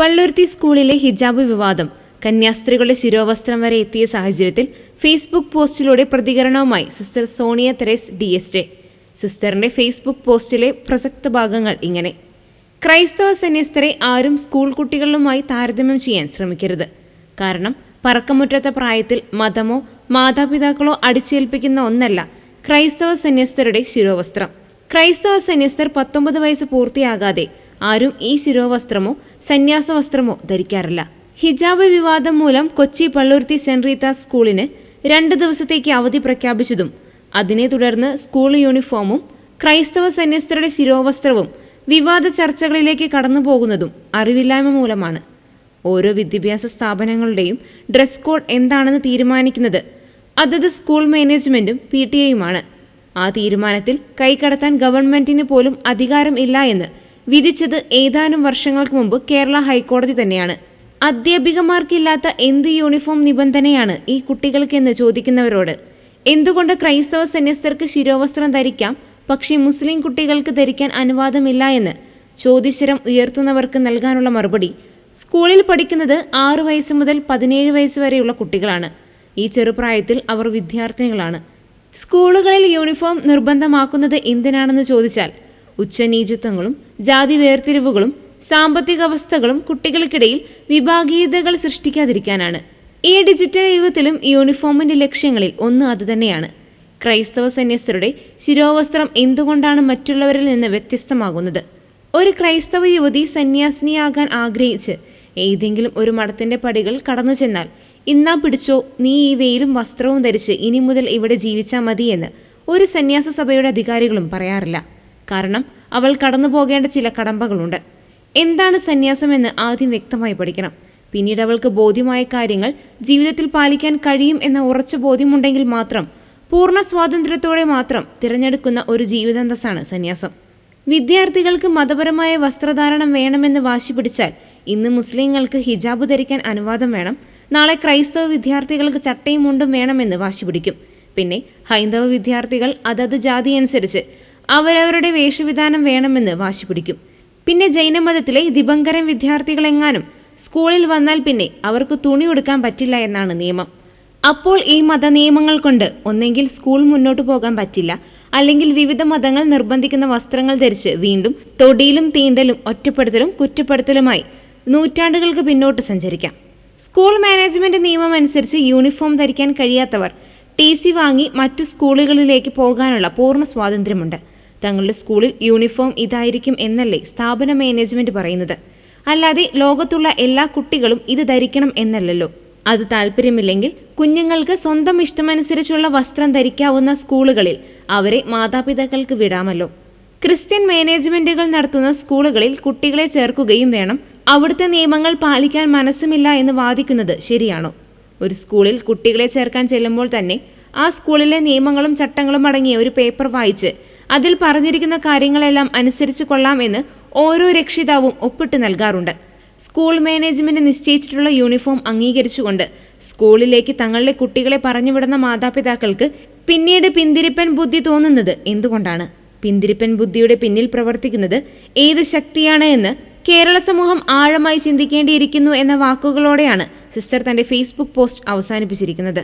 പള്ളുരുത്തി സ്കൂളിലെ ഹിജാബ് വിവാദം. കന്യാസ്ത്രീകളുടെ ശിരോവസ്ത്രം വരെ എത്തിയ സാഹചര്യത്തിൽ ഫേസ്ബുക്ക് പോസ്റ്റിലൂടെ പ്രതികരണവുമായി sister Sonia Therese D S J. സിസ്റ്ററിന്റെ Facebook പോസ്റ്റിലെ പ്രസക്ത ഭാഗങ്ങൾ ഇങ്ങനെ. ക്രൈസ്തവ സന്യസ്തരെ ആരും സ്കൂൾ കുട്ടികളുമായി താരതമ്യം ചെയ്യാൻ ശ്രമിക്കരുത്. കാരണം പറക്കമുറ്റാത്ത പ്രായത്തിൽ മതമോ മാതാപിതാക്കളോ അടിച്ചേൽപ്പിക്കുന്ന ഒന്നല്ല ക്രൈസ്തവ സന്യസ്തരുടെ ശിരോവസ്ത്രം. ക്രൈസ്തവ സന്യസ്തർ പത്തൊമ്പത് വയസ്സ് പൂർത്തിയാകാതെ ആരും ഈ ശിരോവസ്ത്രമോ സന്യാസ വസ്ത്രമോ ധരിക്കാറില്ല. ഹിജാബ് വിവാദം മൂലം കൊച്ചി പള്ളുരുത്തി സെന്റ് റീത്ത സ്കൂളിന് രണ്ട് ദിവസത്തേക്ക് അവധി പ്രഖ്യാപിച്ചതും അതിനെ തുടർന്ന് സ്കൂൾ യൂണിഫോമും ക്രൈസ്തവ സന്യസ്തരുടെ ശിരോവസ്ത്രവും വിവാദ ചർച്ചകളിലേക്ക് കടന്നു പോകുന്നതും അറിവില്ലായ്മ മൂലമാണ്. ഓരോ വിദ്യാഭ്യാസ സ്ഥാപനങ്ങളുടെയും ഡ്രസ് കോഡ് എന്താണെന്ന് തീരുമാനിക്കുന്നത് അതത് സ്കൂൾ മാനേജ്മെന്റും പി ടി എയുമാണ്. ആ തീരുമാനത്തിൽ കൈകടത്താൻ ഗവൺമെന്റിന് പോലും അധികാരം ഇല്ല എന്ന് വിധിച്ചത് ഏതാനും വർഷങ്ങൾക്ക് മുമ്പ് കേരള ഹൈക്കോടതി തന്നെയാണ്. അധ്യാപികമാർക്കില്ലാത്ത എന്ത് യൂണിഫോം നിബന്ധനയാണ് ഈ കുട്ടികൾക്കെന്ന് ചോദിക്കുന്നവരോട്. എന്തുകൊണ്ട് ക്രൈസ്തവ സന്യസ്തർക്ക് ശിരോവസ്ത്രം ധരിക്കാം പക്ഷേ മുസ്ലിം കുട്ടികൾക്ക് ധരിക്കാൻ അനുവാദമില്ല എന്ന് ചോദ്യശരം ഉയർത്തുന്നവർക്ക് നൽകാനുള്ള മറുപടി. സ്കൂളിൽ പഠിക്കുന്നത് ആറു വയസ്സ് മുതൽ പതിനേഴ് വയസ്സ് വരെയുള്ള കുട്ടികളാണ്. ഈ ചെറുപ്രായത്തിൽ അവർ വിദ്യാർത്ഥിനികളാണ്. സ്കൂളുകളിൽ യൂണിഫോം നിർബന്ധമാക്കുന്നത് എന്തിനാണെന്ന് ചോദിച്ചാൽ ഉച്ചനീചത്വങ്ങളും ജാതി വേർതിരിവുകളും സാമ്പത്തിക അവസ്ഥകളും കുട്ടികൾക്കിടയിൽ വിഭാഗീയതകൾ സൃഷ്ടിക്കാതിരിക്കാനാണ്. ഈ ഡിജിറ്റൽ യുഗത്തിലും യൂണിഫോമിന്റെ ലക്ഷ്യങ്ങളിൽ ഒന്ന് അതുതന്നെയാണ് ക്രൈസ്തവ സന്യസ്തരുടെ ശിരോവസ്ത്രം എന്തുകൊണ്ടാണ് മറ്റുള്ളവരിൽ നിന്ന് വ്യത്യസ്തമാകുന്നത്? ഒരു ക്രൈസ്തവ യുവതി സന്യാസിനിയാകാൻ ആഗ്രഹിച്ച് ഏതെങ്കിലും ഒരു മഠത്തിന്റെ പടികൾ കടന്നു ചെന്നാൽ ഇന്നാ പിടിച്ചോ നീ ഈ വെയിലും വസ്ത്രവും ധരിച്ച് ഇനി മുതൽ ഇവിടെ ജീവിച്ചാൽ മതിയെന്ന് ഒരു സന്യാസ സഭയുടെ അധികാരികളും പറയാറില്ല. കാരണം അവൾ കടന്നു പോകേണ്ട ചില കടമ്പകളുണ്ട്. എന്താണ് സന്യാസമെന്ന് ആദ്യം വ്യക്തമായി പഠിക്കണം. പിന്നീട് അവൾക്ക് ബോധ്യമായ കാര്യങ്ങൾ ജീവിതത്തിൽ പാലിക്കാൻ കഴിയും എന്ന ഉറച്ച ബോധ്യമുണ്ടെങ്കിൽ മാത്രം പൂർണ സ്വാതന്ത്ര്യത്തോടെ മാത്രം തിരഞ്ഞെടുക്കുന്ന ഒരു ജീവിതാന്തസ്സാണ് സന്യാസം. വിദ്യാർത്ഥികൾക്ക് മതപരമായ വസ്ത്രധാരണം വേണമെന്ന് വാശി പിടിച്ചാൽ ഇന്ന് മുസ്ലിങ്ങൾക്ക് ഹിജാബ് ധരിക്കാൻ അനുവാദം വേണം. നാളെ ക്രൈസ്തവ വിദ്യാർത്ഥികൾക്ക് ചട്ടയും മുണ്ടും വേണമെന്ന് വാശി പിടിക്കും. പിന്നെ ഹൈന്ദവ വിദ്യാർത്ഥികൾ അതത് ജാതി അനുസരിച്ച് അവരവരുടെ വേഷവിധാനം വേണമെന്ന് വാശി പിടിക്കും. പിന്നെ ജൈനമതത്തിലെ ദിബങ്കരൻ വിദ്യാർത്ഥികളെങ്ങാനും സ്കൂളിൽ വന്നാൽ പിന്നെ അവർക്ക് തുണി ഉടുക്കാൻ പറ്റില്ല എന്നാണ് നിയമം. അപ്പോൾ ഈ മത നിയമങ്ങൾ കൊണ്ട് ഒന്നെങ്കിൽ സ്കൂൾ മുന്നോട്ട് പോകാൻ പറ്റില്ല അല്ലെങ്കിൽ വിവിധ മതങ്ങൾ നിർബന്ധിക്കുന്ന വസ്ത്രങ്ങൾ ധരിച്ച് വീണ്ടും തൊടിയിലും തീണ്ടലും ഒറ്റപ്പെടുത്തലും കുറ്റപ്പെടുത്തലുമായി നൂറ്റാണ്ടുകൾക്ക് പിന്നോട്ട് സഞ്ചരിക്കാം. സ്കൂൾ മാനേജ്മെന്റ് നിയമം അനുസരിച്ച് യൂണിഫോം ധരിക്കാൻ കഴിയാത്തവർ ടി സി വാങ്ങി മറ്റു സ്കൂളുകളിലേക്ക് പോകാനുള്ള പൂർണ സ്വാതന്ത്ര്യമുണ്ട്. തങ്ങളുടെ സ്കൂളിൽ യൂണിഫോം ഇതായിരിക്കും എന്നല്ലേ സ്ഥാപന മാനേജ്മെന്റ് പറയുന്നത്. അല്ലാതെ ലോകത്തുള്ള എല്ലാ കുട്ടികളും ഇത് ധരിക്കണം എന്നല്ലല്ലോ. അത് താല്പര്യമില്ലെങ്കിൽ കുഞ്ഞുങ്ങൾക്ക് സ്വന്തം ഇഷ്ടമനുസരിച്ചുള്ള വസ്ത്രം ധരിക്കാവുന്ന സ്കൂളുകളിൽ അവരെ മാതാപിതാക്കൾക്ക് വിടാമല്ലോ. ക്രിസ്ത്യൻ മാനേജ്മെന്റുകൾ നടത്തുന്ന സ്കൂളുകളിൽ കുട്ടികളെ ചേർക്കുകയും വേണം. അവിടുത്തെ നിയമങ്ങൾ പാലിക്കാൻ മനസ്സുമില്ല എന്ന് വാദിക്കുന്നത് ശരിയാണോ? ഒരു സ്കൂളിൽ കുട്ടികളെ ചേർക്കാൻ ചെല്ലുമ്പോൾ തന്നെ ആ സ്കൂളിലെ നിയമങ്ങളും ചട്ടങ്ങളും അടങ്ങിയ ഒരു പേപ്പർ വായിച്ച് അതിൽ പറഞ്ഞിരിക്കുന്ന കാര്യങ്ങളെല്ലാം അനുസരിച്ച് കൊള്ളാം എന്ന് ഓരോ രക്ഷിതാവും ഒപ്പിട്ട് നൽകാറുണ്ട്. സ്കൂൾ മാനേജ്മെന്റ് നിശ്ചയിച്ചിട്ടുള്ള യൂണിഫോം അംഗീകരിച്ചുകൊണ്ട് സ്കൂളിലേക്ക് തങ്ങളുടെ കുട്ടികളെ പറഞ്ഞുവിടുന്ന മാതാപിതാക്കൾക്ക് പിന്നീട് പിന്തിരിപ്പൻ ബുദ്ധി തോന്നുന്നത് എന്തുകൊണ്ടാണ്? പിന്തിരിപ്പൻ ബുദ്ധിയുടെ പിന്നിൽ പ്രവർത്തിക്കുന്നത് ഏത് ശക്തിയാണ് എന്ന് കേരള സമൂഹം ആഴമായി ചിന്തിക്കേണ്ടിയിരിക്കുന്നു എന്ന വാക്കുകളോടെയാണ് സിസ്റ്റർ തന്റെ ഫേസ്ബുക്ക് പോസ്റ്റ് അവസാനിപ്പിച്ചിരിക്കുന്നത്.